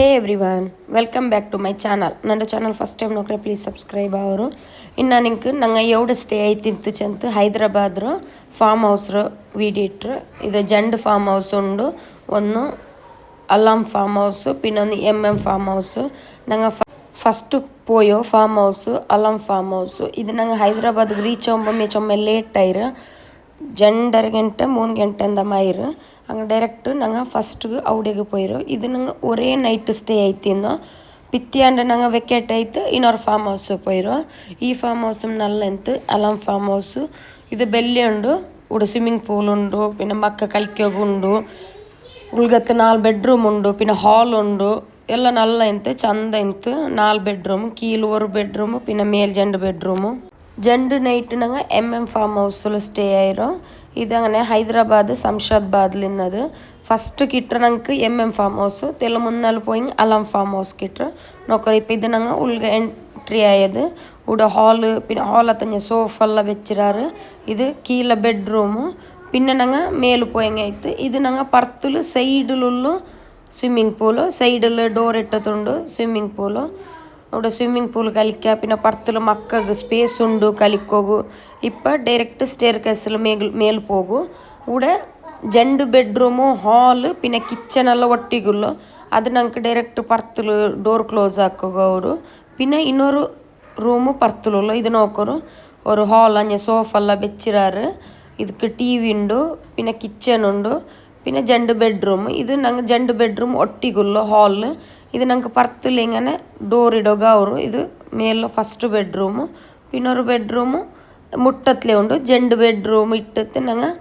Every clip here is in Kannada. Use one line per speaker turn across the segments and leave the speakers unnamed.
Hey everyone welcome back to my channel. ನನ್ನ ಚಾನಲ್ ಫಸ್ಟ್ ಟೈಮ್ ನೋಡ್ರೆ ಪ್ಲೀಸ್ ಸಬ್ಸ್ಕ್ರೈಬ್ ಅವರು. ಇನ್ನು ನಿಂಕ್ ನಂಗೆ ಎವಡು ಸ್ಟೇ ಆಯ್ತಿತ್ತು ಚಂತು ಹೈದ್ರಾಬಾದ್ರು ಫಾರ್ಮ್ ಹೌಸ್ರು ವೀಡಿಟ್ರು ಇದು ಜಂಡ್ ಫಾರ್ಮ್ ಹೌಸ್ ಉಂಡು. ಒಂದು ಅಲ್ಲಾಮ್ ಫಾರ್ಮ್ ಹೌಸು ಪಿನ್ನೊಂದು ಎಂ ಎಂ ಫಾರ್ಮ್ ಹೌಸು ನಂಗೆ ಫಸ್ಟ್ ಪೋಯೋ ಫಾರ್ಮ್ ಹೌಸು ಅಲ್ಲಾಮ್ ಫಾರ್ಮ್ ಹೌಸು ಇದು ನಂಗೆ ಹೈದ್ರಾಬಾದ್ಗೆ ರೀಚ್ ಒಮ್ಮೆ ಚೊಮ್ಮೆ ಲೇಟ್ ಆಯ್ರು. ಜಂಡರ ಗಂಟೆ ಮೂರು ಗಂಟೆಯಿಂದ ಮೈರು ಹಂಗೆ ಡೈರೆಕ್ಟ್ ನಂಗೆ ಫಸ್ಟ್ ಔಡೆಗೆ ಪೋಯ್ರು ಇದು ನಂಗೆ ಒರೇ ನೈಟ್ ಸ್ಟೇ ಐತಿಂದು ಪಿತ್ತಿಯಾಂಡ ನಂಗೆ ವೆಕೆಟ್ ಐತೆ ಇನ್ನೊರು ಫಾರ್ಮ್ ಹೌಸ್ ಪೋಯ್ರು ಈ ಫಾರ್ಮ್ ಹೌಸ್ നല്ല ಎಂತು ಅಲಂ ಫಾರ್ಮ್ ಹೌಸ್ ಇದು ಬೆಲ್ಲಿ ಉಂಡು ഇവിടെ ಸ್ವಿಮ್ಮಿಂಗ್ പൂൾ ಉಂಡು പിന്നെ ಮಕ್ಕ ಕಲಿಕೋಗುಂಡು ಉಳ್ಗತ್ತು ನಾಲ್ ಬೆಡ್ರೂಮ್ ಉಂಡು പിന്നെ ಹಾಲ್ ಉಂಡು ಎಲ್ಲ ನಲ್ಲ ಎಂತೆ ಚಂದ ಎಂತು ನಾಲ್ ಬೆಡ್ರೂಮ್ ಕೀಲು ஒரு ಬೆಡ್ರೂಮ್ പിന്നെ ಮೇಲ್ ಜಂಡ್ ಬೆಡ್ರೂಮು ജണ്ട് നൈറ്റ് നങ്ങ എം എം ഫാം ഹൗസിൽ സ്റ്റേ ആയിരും ഇതങ്ങനെ ഹൈദരാബാദ് സംഷാദ്ബാദിലിന്നത് ഫസ്റ്റ് കിട്ട ഞങ്ങൾക്ക് എം എം ഫാം ഹൗസ് തെല്ല മുന്നാൽ പോയി അലാം ഫാം ഹൗസ് കിട്ട നോക്കറി ഇപ്പം ഇത് ഞങ്ങൾ ഉള്ളിൽ എൻട്രി ആയത്. ഇവിടെ ഹാൾ പിന്നെ ഹാളത്തഞ്ഞ സോഫ എല്ലാം വെച്ചിരാറ് ഇത് കീഴ ബെഡ്റൂമ് പിന്നെ ഞങ്ങൾ മേൽ പോയങ്ങായിട്ട് ഇത്. ഞങ്ങൾ പുറത്തിൽ സൈഡിലുള്ള സ്വിമ്മിംഗ് പൂൾ സൈഡിൽ ഡോർ ഇട്ടത്തുണ്ട് സ്വിമ്മിംഗ് പൂൾ അവിടെ സ്വിമ്മിംഗ് പൂൾ കളിക്കുക പിന്നെ പുറത്തിൽ മക്കൾക്ക് സ്പേസ് ഉണ്ട് കളിക്കോകു ഇപ്പം ഡയറക്റ്റ് സ്റ്റെയർ കേസിൽ മേൽ മേൽ പോകൂ ഇവിടെ രണ്ട് ബെഡ്റൂമು ಹಾಲ್ പിന്നെ ಕಿಚನ್ ಎಲ್ಲ ಒಟ್ಟಿಗುಳ್ಳು ಅದು ನಂಗೆ ಡೈರೆಕ್ಟ್ ಪರ್ತಲು ಡೋರ್ ಕ್ಲೋಸ್ ಹಾಕೋಗು ಅವರು പിന്നെ ಇನ್ನೊರು ರೂಮು ಪರ್ತಲುಳ್ಳು ಇದು ನೋಕೋರು ഒരു ഹാൾ അഞ്ഞ സോഫ എല്ലാം വെച്ചിരാറ് ಇದಕ್ಕೆ ಟಿ ವಿ ಉಂಡು പിന്നെ ಕಿಚನ್ ಉಂಡು പിന്നെ ജണ്ട് ബെഡ്റൂം ഇത് ഞങ്ങൾ ജണ്ട് ബെഡ്റൂം ഒട്ടിക്കുള്ളു ഹാളിൽ ഇത് ഞങ്ങൾക്ക് പർത്തിൽ ഇങ്ങനെ ഡോർ ഇടുക ಅವರು ഇത് മേലെ ഫസ്റ്റ് ബെഡ്റൂം പിന്നെ ഒരു ബെഡ്റൂം മുട്ടത്തിലേ ഉണ്ട് ജണ്ട് ബെഡ്റൂം ഇട്ടിട്ട് ഞങ്ങൾ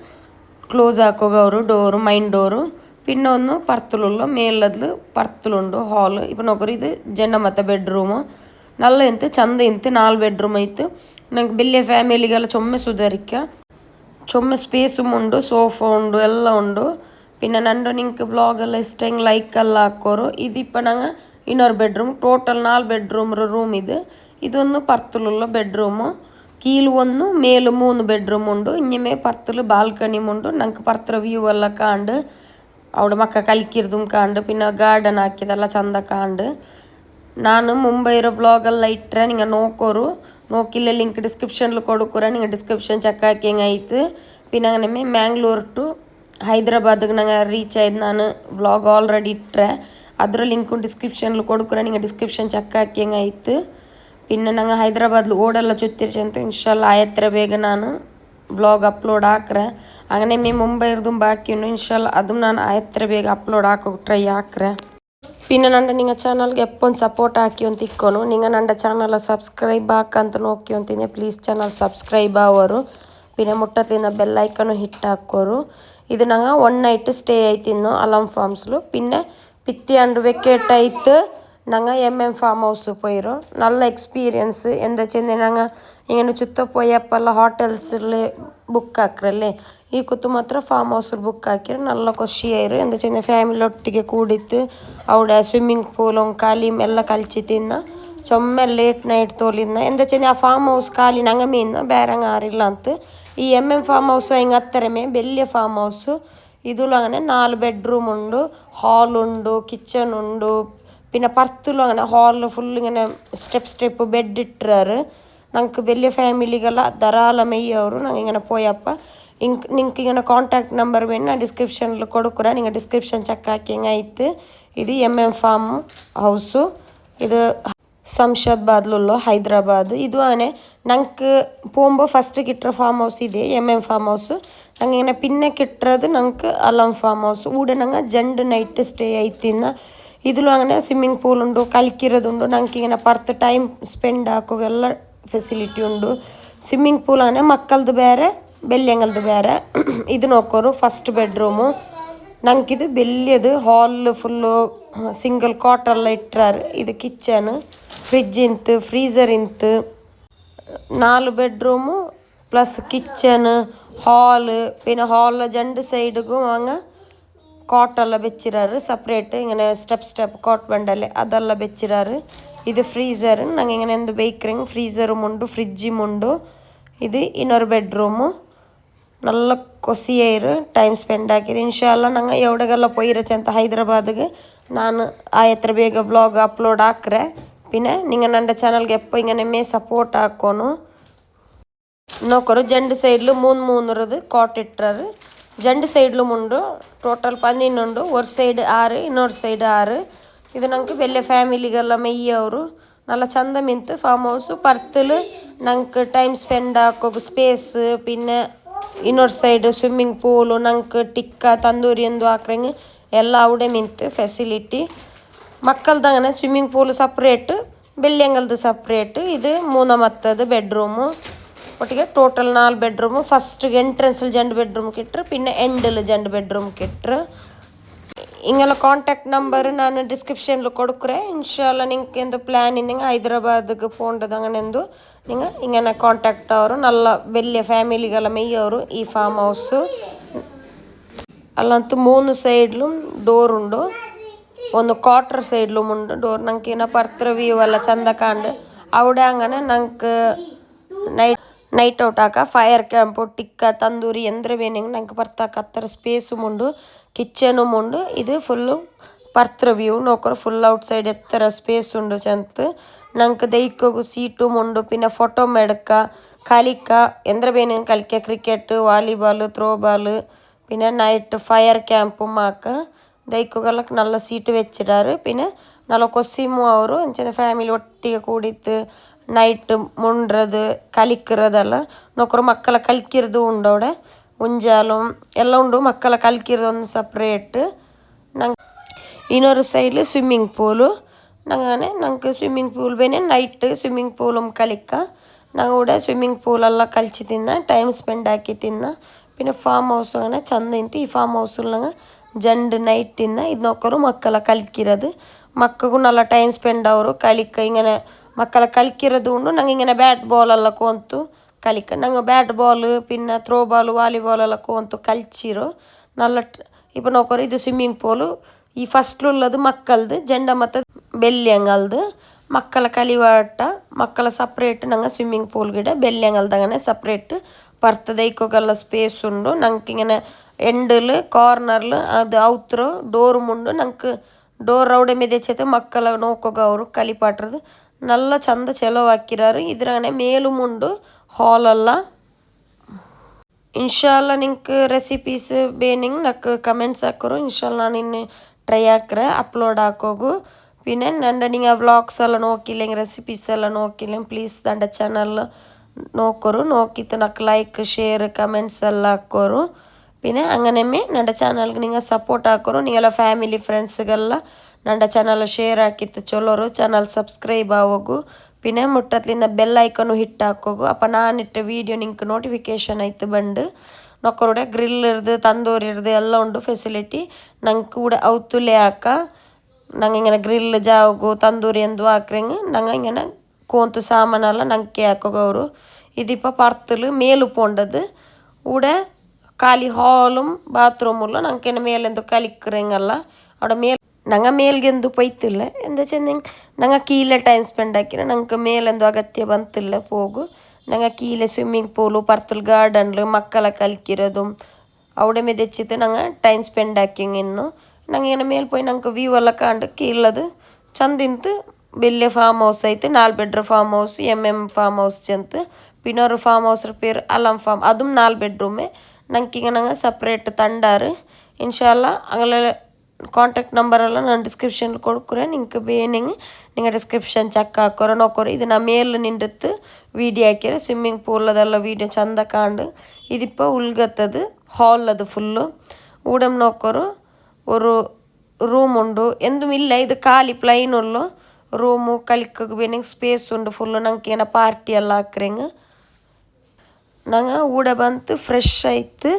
ಕ್ಲೋಸ್ ಹಾಕೋಗ ಅವರು ಡೋರು ಮೈನ್ ಡೋರು പിന്നെ ഒന്ന് ಪರ್ತಲುಳ್ಳು ಮೇಲದ್ಲು ಪರ್ತಲುಂಡು ಹಾಲ್ ಇಪ್ಪ ನೋಕರು ಇದು ಜಂಡ ಮತ್ತೆ ಬೆಡ್ರೂಮು ನಲ್ಲ ಎಂತ ಚಂದ ಎಂತ ನಾಲ್ ಬೆಡ್ರೂಮ್ ಐತು ನಂಗೆ ಬೆಲ್ಲಿಯ ಫ್ಯಾಮಿಲಿಗೆಲ್ಲ ಚೊಮ್ಮೆ ಸುಧಾರಿಕ ചുമ സ്പേസും ഉണ്ട് സോഫ ഉണ്ട് എല്ലാം ഉണ്ട് പിന്നെ നണ്ടോ നിങ്ങൾക്ക് വ്ലോഗെല്ലാം ഇഷ്ടം ലൈക്കെല്ലാം ആക്കോറു ഇതിപ്പോൾ ഞങ്ങൾ ഇന്നൊരു ബെഡ്റൂം ടോട്ടൽ നാല് ബെഡ്റൂം റൂം ഇത്. ഇതൊന്ന് പുറത്തുള്ള ബെഡ്റൂമ് കീഴിൽ ഒന്ന് മേൽ മൂന്ന് ബെഡ്റൂം ഉണ്ട്. ഇനിമേ പുറത്തുള്ള ബാൽക്കണിയും ഉണ്ട്. ഞങ്ങൾക്ക് പുറത്തുള്ള വ്യൂ എല്ലാം കണ്ട്. അവിടെ മക്ക കളിക്കരുതും കണ്ട്. പിന്നെ ഗാർഡൻ ആക്കിയതെല്ലാം ചന്ത കണ്ട്. ഞാൻ മുംബൈയുടെ വ്ലോഗെല്ലാം ഇട്ടാ നിങ്ങൾ നോക്കോറു. നോക്കില്ല ലിങ്ക് ഡിസ്ക്രിപ്ഷനിൽ കൊടുക്കുറ. നിങ്ങൾ ഡിസ്ക്രിപ്ഷൻ ചെക്കാക്കിയങ്ങായിട്ട് പിന്നെ അങ്ങനെ മാംഗ്ലൂർ ടു ಹೈದರಾಬಾದ್ಗೆ ನಂಗೆ ರೀಚ್ ಆಯ್ತು. ನಾನು ವ್ಲಾಗ್ ಆಲ್ರೆಡಿ ಇಟ್ಟರೆ ಅದ್ರ ಲಿಂಕು ಡಿಸ್ಕ್ರಿಪ್ಷನ್ಲು ಕೊಡ್ಕೊರೆ. ನಿಂಗೆ ಡಿಸ್ಕ್ರಿಪ್ಷನ್ ಚೆಕ್ ಹಾಕಿಂಗ ಆಯ್ತು. ಇನ್ನು ನಂಗೆ ಹೈದರಾಬಾದ್ಲು ಓಡೆಲ್ಲ ಚುತ್ತಿರ್ಚಂತ ಇನ್ಶಾಲ್ಲ ಆಯತ್ರ ಬೇಗ ನಾನು ವ್ಲಾಗ್ ಅಪ್ಲೋಡ್ ಹಾಕ್ರೆ. ಹಂಗೆ ಮೇ ಮುಂಬೈ ಇರ್ದು ಬಾಕಿನು ಇನ್ಶಾಲ್ಲ ಅದು ನಾನು ಆಯತ್ರ ಬೇಗ ಅಪ್ಲೋಡ್ ಹಾಕೋ ಟ್ರೈ ಹಾಕ್ರೆ. ಪಿನ್ನ ನಂಡ ನಿಂಗೆ ಚಾನಲ್ಗೆ ಎಪ್ಪೊಂದು ಸಪೋರ್ಟ್ ಹಾಕಿ ಅಂತ ಇಕ್ಕೋನು. ನಿಂಗೆ ನಂಡ ಚಾನಲ್ ಸಬ್ಸ್ಕ್ರೈಬ್ ಹಾಕಂತ ನೋಕಿ ಅಂತೀನಿ. ಪ್ಲೀಸ್ ಚಾನಲ್ ಸಬ್ಸ್ಕ್ರೈಬ್ ಆವರು പിന്നെ ಮುಟ್ಟತ್ಲಿಂದ ಬೆಲ್ ಐಕನ್ ಹಿಟ್ ಹಾಕೋರು ಇದು വൺ നൈറ്റ് സ്റ്റേ ആയി ಐತಿ ಇನ್ನು ಅಲಂ ಫಾರ್ಮ್ಸ್ಲು പിന്നെ പിത്തി ആണ്ട് വെക്കേട്ട് ആയിട്ട് ഞങ്ങൾ എം എം ഫാം ഹൗസ് പോയിരും നല്ല എക്സ്പീരിയൻസ് എന്താ വെച്ചാൽ ഞങ്ങൾ ഇങ്ങനെ ചുത്ത പോയപ്പോഴെല്ലാം ഹോട്ടൽസിൽ ബുക്ക് ആക്കറല്ലേ ഈ കുത്തു മാത്രം ഫാം ഹൗസിൽ ബുക്ക് ആക്കി. നല്ല കൊശിയായിരും എന്താ വെച്ചാൽ ഫാമിലി ഒട്ടിക്ക് കൂടിയിട്ട് അവിടെ സ്വിമ്മിംഗ് പൂളും കളിയും എല്ലാം കളിച്ചിട്ട് തിന്ന ಚೊಮ್ಮೆ ಲೇಟ್ ನೈಟ್ ತೋಲಿನ ಎಂದಚೆನೆ ಆ ಫಾರ್ಮ್ ಹೌಸ್ ಕಾಲಿ ನಂಗೆ ಮೀನು ಬೇರಂಗ ಆರಿಲ್ಲ ಅಂತ ಈ ಎಮ್ ಎಮ್ ಫಾರ್ಮ್ ಹೌಸ್ ಹಿಂಗೆ ಹತ್ತರೆ ಮೇ ಬೆಲ್ಲೆ ಫಾರ್ಮ್ ಹೌಸ್ ಇದುಲಾಗನೆ ನಾಲ್ ಬೆಡ್ರೂಮ್ ಉಂಡು ಹಾಲ್ ಉಂಡು ಕಿಚನ್ ಉಂಡು പിന്നെ പർത്തുലങ്ങനെ ഹാളിൽ ഫുൾ ഇങ്ങനെ സ്റ്റെപ്പ് സ്റ്റെപ്പ് ബെഡ് ഇട്ടാറ് ഞങ്ങൾക്ക് വലിയ ഫാമിലികളെ ധാരാളം മെയ്യവർ ഞങ്ങൾ ഇങ്ങനെ പോയപ്പോൾ ഇങ്ക് നിങ്ങൾക്ക് ഇങ്ങനെ കോൺടാക്ട് നമ്പർ വേണം ഞാൻ ഡിസ്ക്രിപ്ഷനിൽ കൊടുക്കുക നിങ്ങൾ ഡിസ്ക്രിപ്ഷൻ ചെക്കാക്കി എങ്ങനെ ഇത് എം എം ഫാം ഹൗസ് ഇത് ಸಂಶಾದ್ಬಾದ್ಲುಳ್ಳೋ ಹೈದ್ರಾಬಾದ್ ഹൈദരാബാദ്. ഇതുവാനെ ನಂಗೆ പോകുമ്പോൾ ഫസ്റ്റ് കിട്ടുന്ന ഫാം ഹൗസ് ഇതേ എം എം ഫാം ഹൗസ് അങ്ങനെ പിന്നെ കിട്ടുന്നത് ഞങ്ങൾക്ക് അലം ഫാം ഹൗസ് ഉടൻ ഞങ്ങൾ ജണ്ട് നൈറ്റ് സ്റ്റേ ആയിത്തിന്ന ഇതിലും അങ്ങനെ സ്വിമ്മിംഗ് പൂൾ ഉണ്ട് കളിക്കുന്നതുണ്ട് ഞങ്ങൾക്ക് ഇങ്ങനെ പുറത്ത് ടൈം സ്പെൻഡ് ആക്കുക എല്ലാ ഫെസിലിറ്റി ഉണ്ട്. സ്വിമ്മിംഗ് പൂളാണ് മക്കളത് വേറെ ബെല്യങ്ങളത് വേറെ ഇത് നോക്കോറു ഫസ്റ്റ് ബെഡ്റൂമു ഞങ്ങൾക്കിത് വലിയത് ഹാളിൽ ഫുള്ള് സിംഗിൾ കോട്ടെല്ലാം ഇട്ടാറ് ഇത് കിച്ചണ് ಫ್ರಿಜ್ ಇಂತು ಫ್ರೀಸರ್ ಇಂತು നാല് ബെഡ്റൂമു പ്ലസ് കിച്ചണ് ഹാള് പിന്നെ ഹാളിലെ രണ്ട് സൈഡിലും അങ്ങ് കോട്ടെല്ലാം വെച്ചിരാറ് സെപ്പറേറ്റ് ഇങ്ങനെ സ്റ്റെപ്പ് സ്റ്റെപ്പ് കോട്ട് ബണ്ടല്ലേ അതെല്ലാം വെച്ചിരാറ് ഇത് ഫ്രീസർ ഞങ്ങൾ ഇങ്ങനെ എന്ത് ബേക്കറിങ് ഫ്രീസറും ഉണ്ട് ഫ്രിഡ്ജും ഉണ്ട് ഇത് ಇನ್ನೊರು ಬೆಡ್ರೂಮು നല്ല കൊസിയേറ് ടൈം സ്പെൻഡ് ആക്കിയത് ഇൻഷാല്ല ഞങ്ങൾ എവിടെയെല്ലാം പോയിരച്ച ಅಂತ ಹೈದರಾಬಾದ್ಗೆ ನಾನು ആ എത്ര ಬೇಗ വ്ളോഗ് അപ്ലോഡ് ആക്കറേ പിന്നെ നിങ്ങൾ എൻ്റെ ചാനൽക്ക് എപ്പോൾ ഇങ്ങനെ സപ്പോർട്ട് ആക്കണു നോക്കൊരു ജെണ്ട് സൈഡിലും മൂന്ന് മൂന്നുറത് കോട്ടിട്ടറ് ജെണ്ട് സൈഡിലും ഉണ്ട് ടോട്ടൽ പന്നിനുണ്ട് ഒരു സൈഡ് ആറ് ಇನ್ನೊಂದು സൈഡ് ಆರು ಇದು ನಂಗೆ ಬೆಲ್ಲೆ ಫ್ಯಾಮಿಲಿಗೆಲ್ಲ ಮೆಯ್ಯವರು നല്ല ചന്തമിത്ത് ഫാം ഹൗസ് പർത്തിൽ ഞങ്ങൾക്ക് ടൈം സ്പെൻഡ് ആക്കുക സ്പേസ് പിന്നെ ഇന്നൊരു സൈഡ് സ്വിമ്മിംഗ് പൂള് ഞങ്ങൾക്ക് ടിക്ക തന്തൂരി എന്തു ആക്കുറെങ്കിൽ എല്ലാം അവിടെ മിന്ത് ഫെസിലിറ്റി ಮಕ್ಕಳದಂಗನೆ ಸ್ವಿಮ್ಮಿಂಗ್ ಪೂಲ್ ಸಪ್ರೇಟ್ ಬಿಲ್ಡಿಂಗಲ್ದು ಸಪ್ರೇಟ್ ಇದು ಮೂನ ಮತ್ತದು ಬೆಡ್ರೂಮು ಒಟ್ಟಿಗೆ ಟೋಟಲ್ ನಾಲ್ಕು ಬೆಡ್ರೂಮು ಫಸ್ಟ್ ಎಂಟ್ರೆನ್ಸಲ್ಲಿ രണ്ട് ಬೆಡ್ರೂಮ್ ಕಿಟ್ಟರು പിന്നെ ಎಂಡಲ್ಲಿ രണ്ട് ಬೆಡ್ರೂಮ್ ಕಿಟ್ಟರು ಹಿಂಗೆಲ್ಲ ಕಾಂಟ್ಯಾಕ್ಟ್ ನಂಬರ್ ನಾನು ಡಿಸ್ಕ್ರಿಪ್ಷನ್ಲು ಕೊಡ್ಕ್ರೆ ಇನ್ಶಾಲ್ಲ ನಿಂಗೆ ಎಂದು ಪ್ಲ್ಯಾನ್ ಫೋನ್ ಹೈದರಾಬಾದ್ಗೆ ಫೋನ್ಡದಂಗನೆಂದು ನಿಂಗ ಇಂಗನೆ ಕಾಂಟ್ಯಾಕ್ಟ್ ಅವರು, ನಲ್ಲ ಬೆಲ್ಲೆ ಫ್ಯಾಮಿಲಿಗೆಲ್ಲ ಮೆಯ್ಯವರು ಈ ಫಾರ್ಮ್ ಹೌಸು ಅಲ್ಲಂತೂ ಮೂನು ಸೈಡ್ಲು ಡೋರ್ ಉಂಡು. ಒಂದು ಕ್ವಾರ್ಟರ್ ಸೈಡ್ಲು ಉಂಡು ಡೋರ್ ನಂಗೆ ಏನ ಪರ್ತ್ರ ವ್ಯೂ ಎಲ್ಲ ಚಂದ ಕಾಂಡು ಅವಡೆ ಹಂಗನೆ ನಂಗೆ ನೈಟ್ ನೈಟ್ ಔಟ್ ಹಾಕ ಫೈರ್ ಕ್ಯಾಂಪು ಟಿಕ್ಕ ತಂದೂರಿ ಎಂದ್ರೆ ಬೇನಿಂಗ್ ನಂಗೆ ಬರ್ತಾಕ ಹತ್ತರ ಸ್ಪೇಸು ಮುಂಡು ಕಿಚನು ಮುಂಡು ಇದು full ಪರ್ತ್ರ view ನೋಕರು full out side ಎತ್ತರ ಸ್ಪೇಸ್ ಉಂಡು ಚಂತ್ ನಂಗೆ ದೈಕೋಗು ಸೀಟು ಮುಂಡು ಪಿನ್ನ ಫೋಟೋ മെടുക്ക കളിക്ക ಎಂದ್ರೆ ಬೇನಿಂಗ್ കളിക്ക ಕ್ರಿಕೆಟ್ ವಾಲಿಬಾಲ್ ത്രോബാൽ പിന്നെ നൈറ്റ് ഫയർ ക്യാമ്പും ആക്ക ದೈಕ್ಗೆಲ್ಲ ನಲ್ಲ ಸೀಟ್ ವೆಚ್ಚಿಡಾರ್ ಪಿನ ನಲ ಕೊಸ್ಸೀಮು ಅವರು ಅಂಚನೆ ಫ್ಯಾಮಿಲಿ ಒಟ್ಟಿಗೆ ಕೂಡಿತ್ತ್ ನೈಟ್ ಮುಂಡ್ರದ್ ಕಲಿಕ್ರದಲ ನೊಕುರು ಮಕ್ಕಲ ಕಲ್ಕಿರ್ದ್ ಉಂಡು ಅವಡೆ ಒಂಜಾಲು ಎಲ್ಲ ಉಂಡು ಮಕ್ಕಲ ಕಲ್ಕಿರ್ದ್ ಒಂದ್ ಸಪ್ರೇಟ್ ನಂಕ್ ಇನ್ನೊರು ಸೈಡ್ ಸ್ವಿಮ್ಮಿಂಗ್ ಪೂಲ್ ನಗಾನೆ ನಂಕ್ ಸ್ವಿಮ್ಮಿಂಗ್ ಪೂಲ್ ಬೇನೆ ನೈಟ್ ಸ್ವಿಮ್ಮಿಂಗ್ ಪೂಲ್ ಮ್ ಕಲಿಕ್ಕ ನಂಗ ಉಡೆ ಸ್ವಿಮ್ಮಿಂಗ್ ಪೂಲ್ ಲ ಕಲ್ಚಿ ತಿನ್ನ ಟೈಮ್ ಸ್ಪೆಂಡ್ ಆಕಿ ತಿನ್ನ ಪಿನ ಫಾರ್ಮ್ ಹೌಸ್ ನೆ ಚಂದ ಇಂತಿ ಈ ಫಾರ್ಮ್ ಹೌಸ್ ಲ್ ನಂಗ ಜಂಡ್ ನೈಟಿಂದ ಇದು ನೊಕ್ಕರು ಮಕ್ಕಲ ಮಕ್ಕಗು ನಲ್ಲ ಟೈಮ್ ಸ್ಪೆಂಡ್ ಅವರು ಕಲಿಕ ಇಂಗನೆ ಮಕ್ಕಲ ಕಲ್ಕಿರದು ಉಂಡು, ನಂಗೆ ಇಂಗೆನೆ ಬ್ಯಾಟ್ ಬಾಲ್ ಎಲ್ಲ ಕೋಂತು ಕಲಿಕ. ನಂಗೆ ಬ್ಯಾಟ್ ಬಾಲ್ ಪಿನ್ನ ಥ್ರೋ ಬಾಲ್ ವಾಲಿಬಾಲ್ ಎಲ್ಲ ಕೋಂತು ಕಲ್ಚಿರ್. ನಲ್ಲ ಇಪ್ಪ ನೊಕರು ಇದು ಸ್ವಿಮ್ಮಿಂಗ್ ಪೂಲ್ ಈ ಫಸ್ಟ್ ಮಕ್ಕಳದು ಮಕ್ಕಲ್ದು ಜೆಂಡ ಬೆಲ್ಲಿ ಅಂಗಲ್ದು ಮಕ್ಕಳ ಕಲಿವಾಟ, ಮಕ್ಕಳ ಸಪ್ರೇಟ್ ನಂಗೆ ಸ್ವಿಮ್ಮಿಂಗ್ ಪೂಲ್ ಗಿಡ ಬೆಲ್ಯಂಗಲ್ದಗನೆ ಸಪ್ರೇಟ್ ಬರ್ತದೆ, ಇಕ್ಕೋಗಲ್ಲ ಸ್ಪೇಸ್ ಉಂಡು. ನಂಕ್ ಇಂಗೆನೆ ఎండ్లు కార్నర్లు అది అవుత్‌రో ಡೋರ್ ಮುಂಡು ನಂಕ್ ಡೋರ್ ರೌಡೆ ಮಿದೆಚ್ಚೆತ್ ಮಕ್ಕಲ ನೋಕುಗವ್ರು ಕಲಿಪಾಟ್ರ್ದ್ ನಲ್ಲ ಚಂದ ಚೆಲುವಾಕಿರಾರ್ ಇದ್ರನೆ ಮೇಲು ಮುಂಡು ಹಾಲ್ ಲ ಇನ್ಶಾಲ್ಲ ನಿಂಕ್ ರೆಸಿಪೀಸ್ ಬೇನಿಂಗ್ ನಕ್ ಕಮೆಂಟ್ಸ್ ಹಾಕುರು ಇನ್ಶಾಲ್ಲ ನಾನು ಇನ್ನು ಟ್ರೈ ಹಾಕ್ರೆ ಅಪ್ಲೋಡ್ ಹಾಕೋಗು പിന്നെ നണ്ടണിങ് ആ വ്ളോഗ്സ് എല്ലാം നോക്കിയില്ലെങ്കിൽ റെസിപ്പീസ് എല്ലാം നോക്കിയില്ലെങ്കിൽ പ്ലീസ് തൻ്റെ ചാനൽ നോക്കൊരു നോക്കിയിട്ട് നക്ക് ലൈക്ക് ഷെയർ കമൻറ്റ്സ് എല്ലാം ആക്കോറും പിന്നെ അങ്ങനെമേ നൻ്റെ ಚಾನಲ್ಗೆ നിങ്ങൾ ಸಪೋರ್ಟ್ ಹಾಕೋರು ನೀವೆಲ್ಲ ಫ್ಯಾಮಿಲಿ ಫ್ರೆಂಡ್ಸ್ಗೆಲ್ಲ ನಂಡ ಚಾನಲ್ ಶೇರ್ ಹಾಕಿತ್ತು ಚೊಲೋರು ಚಾನಲ್ ಸಬ್ಸ್ಕ್ರೈಬ್ ಆಗೋಗು ಪಿನ್ನೆ ಮುಟ್ಟತ್ಲಿಂದ ಬೆಲ್ ಐಕನು ಹಿಟ್ ಹಾಕೋಗು ಅಪ್ಪ ನಾನಿಟ್ಟ ವೀಡಿಯೋ ನಿಂಗೆ ನೋಟಿಫಿಕೇಷನ್ ಆಯ್ತು ಬಂಡು ನೊಕ್ಕರೋಡೆ ಗ್ರಿಲ್ ಇರ್ದು ತಂದೂರಿ ಇರ್ದು ಎಲ್ಲ ಉಂಡು ಫೆಸಿಲಿಟಿ ನಂಗೆ ಕೂಡ ಔತುಲೆ ಹಾಕ ನಂಗೆ ಇಂಗೆ ಗ್ರಿಲ್ ಜಾವು ತಂದೂರಿ ಎಂದು ಹಾಕ್ರಂಗೆ ನಂಗೆ ಇಂಗೆ ಕೋಂತು ಸಾಮಾನೆಲ್ಲ ನಂಗೆ ಹಾಕೋಗ ಅವರು ಇದಿಪ್ಪ ಪರ್ತಲು ಮೇಲು ಪೋಂಡದು ಊಡ ಖಾಲಿ ಹಾಲು ಬಾತ್ರೂಮುಲ್ಲ ನಂಕೆನ ಮೇಲೆಂದು ಕಲಿಕ್ರೆಂಗಲ್ಲ അവിടെ മേൽ ഞങ്ങൾ മേൽಗೆന്തു പൈത്തില്ല എന്താ വെച്ചാൽ ഞങ്ങൾ കീഴെ ടൈം സ്പെൻഡ് ആക്കിന. ഞങ്ങൾക്ക് മേലെന്തു അഗത്യ ബന്തില്ല പോകും. ഞങ്ങൾ കീഴെ സ്വിമ്മിംഗ് പൂൾ പറത്തിൽ ഗാർഡനിൽ മക്കളെ കളിക്കുന്നതും അവിടെ മെതിച്ചിട്ട് ഞങ്ങൾ ടൈം സ്പെൻഡ് ആക്കിങ് ഇന്നു ഞങ്ങൾ ഇങ്ങനെ മേൽ പോയി ഞങ്ങൾക്ക് വ്യൂ എല്ലാം കണ്ട് കീഴത് ചന്തിന്ത് വലിയ ഫാം ഹൗസ് ആയിട്ട് നാല് bedroom farm house M M farm house ചെന്ത്. പിന്നെ ഒരു ഫാം ഹൗസ് പേര് അലം ഫാം അതും നാല് ബെഡ്റൂമേ ನಂಗೆ ಈಗ ನಂಗೆ ಸಪ್ರೇಟ್ ತಂಡಾರು ಇನ್ಶಾಲ್ಲ ಅಂಗಲ ಕಾಂಟ್ಯಾಕ್ಟ್ ನಂಬರ್ ಎಲ್ಲ ನಾನು ಡಿಸ್ಕ್ರಿಪ್ಷನ್ ಕೊಡ್ಕುರೆ ನಿಂಗೆ ಬೇನಿಂಗ್ ನಿಂಗೆ ಡಿಸ್ಕ್ರಿಪ್ಷನ್ ಚೆಕ್ ಹಾಕೋರ ನೋಕೋರು ಇದು ನಾ ಮೇಲ್ ನಿಂಡತ್ತು ವೀಡಿಯೋ ಹಾಕಿರ ಸ್ವಿಮ್ಮಿಂಗ್ ಪೂಲ್ ಅದೆಲ್ಲ ವೀಡಿಯೋ ಚಂದ ಕಾಂಡು ಇದಿಪ್ಪ ಉಲ್ಗತ್ತದು ಹಾಲ್ ಅದು ಫುಲ್ಲು ಊಡಮ್ ನೋಕೋರು ഒരു റൂം ഉണ്ട് എന്തും ഇല്ല ഇത് ಖಾಲಿ ಪ್ಲೈನ್ ಉಳ್ಳು ರೂಮು ಕಲಿಕಕ್ಕೆ ಬೇನಿಂಗ್ ಸ್ಪೇಸ್ ಉಂಡು ಫುಲ್ಲು ನಂಗೆ ಏನೋ ಪಾರ್ಟಿ ಎಲ್ಲ ಹಾಕ್ರೆಂಗ್ ഞങ്ങൾ ഇവിടെ ಬಂತು ಫ್ರೆಶ್ ಆಯಿತು.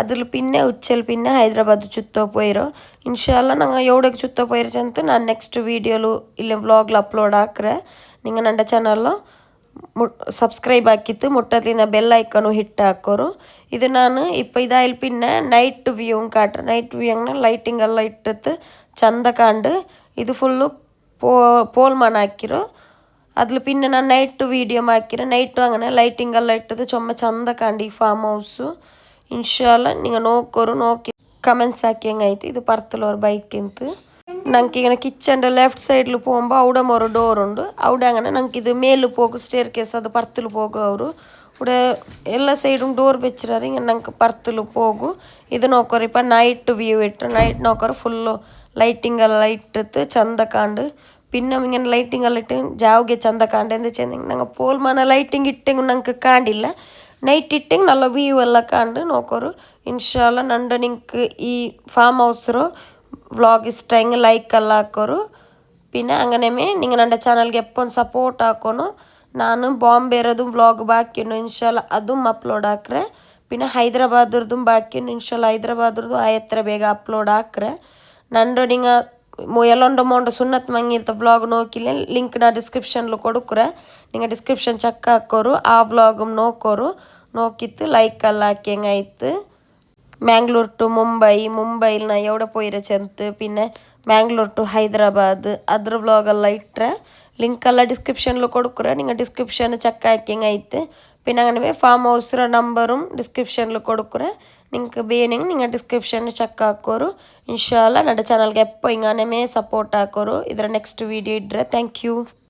ಅದುಲು ಪಿನ್ನೆ, ಉಚ್ಚೆಲ್ ಪಿನ್ನೆ ಹೈದರಾಬಾದ್ ಸುತ್ತ್ ಪೋಯೆರೆ. ಇನ್ಶಾಲ್ಲ ನಂಗ ಎವಡೆಗ್ ಸುತ್ತ್ ಪೋಯೆರೆ ಚಂದ್ ನಾನು ನೆಕ್ಸ್ಟ್ ವೀಡಿಯೋಲು ಇಲ್ಲೆ ವ್ಲಾಗ್ಲ ಅಪ್ಲೋಡ್ ಆಕ್ರೆ ನಿಂಗ ನಂಡ ಚಾನಲ್ ಸಬ್ಸ್ಕ್ರೈಬ್ ಹಾಕಿತ್ತು. ಮುಟ್ಟತ್ಲಿಂದ ಬೆಲ್ ಐಕನು ಹಿಟ್ ಹಾಕೋರು. ಇದು ನಾನು ಇಪ್ಪ ಇದಾಯಿಲ್ ಪಿನ್ನೆ ನೈಟ್ ವ್ಯೂ ಕಾಟ್ರೆ. ನೈಟ್ ವ್ಯೂಂಗ್ನ ಲೈಟಿಂಗ್ ಎಲ್ಲ ಇಟ್ಟತ್ತು ಚಂದ ಕಾಂಡು ಇದು ಫುಲ್ಲು ಪೋ ಪೋಲ್ ಮನ ಹಾಕಿರೋ. അതിൽ പിന്നെ ഞാൻ നൈറ്റ് വീഡിയോ മാക്കിರೆ ನೈಟ್ ಅಂಗನೆ ಲೈಟಿಂಗ್ ಎಲ್ಲ ಇಟ್ಟದು ಚೊಮ್ಮ ಚಂದ ಕಾಂಡಿ ಫಾರ್ಮ್ ಹೌಸ್ ಇನ್ಶಾಲ್ಲ ನಿಂಗೆ ನೋಕೋರು ನೋಕಿ ಕಮೆಂಟ್ಸ್ ಹಾಕಿಯಂಗ ಐತಿ ಇದು ಪರ್ತಲೋರ್ ಬೈಕ್ ಅಂತ ನಂಗೆ ಈಗ ಕಿಚನ್ ಲೆಫ್ಟ್ ಸೈಡ್ಲು ಪೋಂಬ ಅವಡ ಮೋರು ಡೋರ್ ಉಂಡು ಅವಡ ಅಂಗನೆ ನಂಗೆ ಇದು ಮೇಲು ಪೋಗು ಸ್ಟೇರ್ ಕೇಸ್ ಅದು ಪರ್ತಲು ಪೋಗು ಅವರು ഇവിടെ എല്ലാ സൈഡും ഡോർ വെച്ചിട്ടാറ് ഇങ്ങനെ ഞങ്ങൾക്ക് പുറത്തിൽ പോകും ഇത് നോക്കറ് ഇപ്പം നൈറ്റ് വ്യൂ ഇട്ട് നൈറ്റ് നോക്കറ് ഫുള്ള് ലൈറ്റിംഗ് എല്ലാം ഇട്ടിട്ട് ചന്തക്കാണ്ട് ಪಿನ್ನ ಮಿಂಗನ ಲೈಟಿಂಗ್ ಅಲ್ಲ ಇಟ್ಟು ಜಾವ್ಗೆ ಚಂದ ಕಾಂಡೆಂದು ಚೆಂದಿಂಗ್ ನಂಗೆ ಪೋಲ್ ಮನ ಲೈಟಿಂಗ್ ಇಟ್ಟೆಂಗು ನಂಗೆ ಕಾಣಿಲ್ಲ ನೈಟ್ ಇಟ್ಟೆಂಗ್ ನಲ್ಲ ವ್ಯೂ ಎಲ್ಲ ಕಾಂಡು ನೋಕೋರು ಇನ್ಶಾಲ್ಲ ನಂಡ ನಿಂಕ್ ಈ ಫಾರ್ಮ್ ಹೌಸ್ರು ವ್ಲಾಗ್ ಇಷ್ಟ ಹೆಂಗೆ ಲೈಕ್ ಎಲ್ಲ ಹಾಕೋರು ಪಿನ್ನ ಅಂಗನೇಮೇ ನಿಂಗೆ ನಂಡ ಚಾನಲ್ಗೆ ಎಪ್ಪೊಂದು ಸಪೋರ್ಟ್ ಹಾಕೋನು ನಾನು ಬಾಂಬೆರದು ವ್ಲಾಗ್ ಬಾಕಿನು ಇನ್ಶಾಲ್ಲ ಅದು ಅಪ್ಲೋಡ್ ಹಾಕ್ರೆ ಪಿನ್ನ ಹೈದ್ರಾಬಾದ್ರದ್ದು ಬಾಕಿನು ಇನ್ಶಾಲ್ಲ ಹೈದ್ರಾಬಾದ್ರದ್ದು ಆಯತ್ರ ಬೇಗ ಅಪ್ಲೋಡ್ ಹಾಕ್ರೆ ನಂಡೊಡಿಂಗ ఎల్లుండ మోండ సున్నత్ మంగిల్త వ్లాగ్ నోకిలే లింక్ నా ಡಿಸ್ಕ್ರಿಪ್ಷನ್ಲು ಕೊಡುಕ್ರೆ ನಿಂಗೆ ಡಿಸ್ಕ್ರಿಪ್ಷನ್ ಚೆಕ್ ಹಾಕೋರು ಆ ವ್ಲಾಗ್ ನೋಕೋರು ನೋಕಿತ್ತು ಲೈಕ್ ಅಲ್ಲ ಹಾಕಿಂಗ್ ಆಯ್ತು മാംഗ്ലൂർ ടു മുംബൈ മുംബൈയിൽ ഞാൻ എവിടെ പോയിര ചെന്ത് പിന്നെ മാംഗ്ലൂർ ടു ഹൈദരാബാദ് അദർ വ്ലോഗെല്ലാം ഇട്ടേ ലിങ്കെല്ലാം ഡിസ്ക്രിപ്ഷനിൽ കൊടുക്കുക നിങ്ങൾ ഡിസ്ക്രിപ്ഷൻ ചെക്ക് ആക്കിങ് ആയിട്ട് പിന്നെ അങ്ങനെ ഫാം ഹൗസിലെ നമ്പറും ഡിസ്ക്രിപ്ഷനിൽ കൊടുക്കുക ನಿಂಗೆ ಬೇನೆ ನಿಂಗೆ ಡಿಸ್ಕ್ರಿಪ್ಷನ್ ಚೆಕ್ ಹಾಕೋರು ಇನ್ಶಾಲ್ಲ ನನ್ನ ಚಾನಲ್ಗೆ ಎಪ್ಪ ಹಿಂಗಾನೇ ಸಪೋರ್ಟ್ ಹಾಕೋರು ಇದರ ನೆಕ್ಸ್ಟ್ ವೀಡಿಯೋ ಇಡ್ರೆ ಥ್ಯಾಂಕ್ ಯು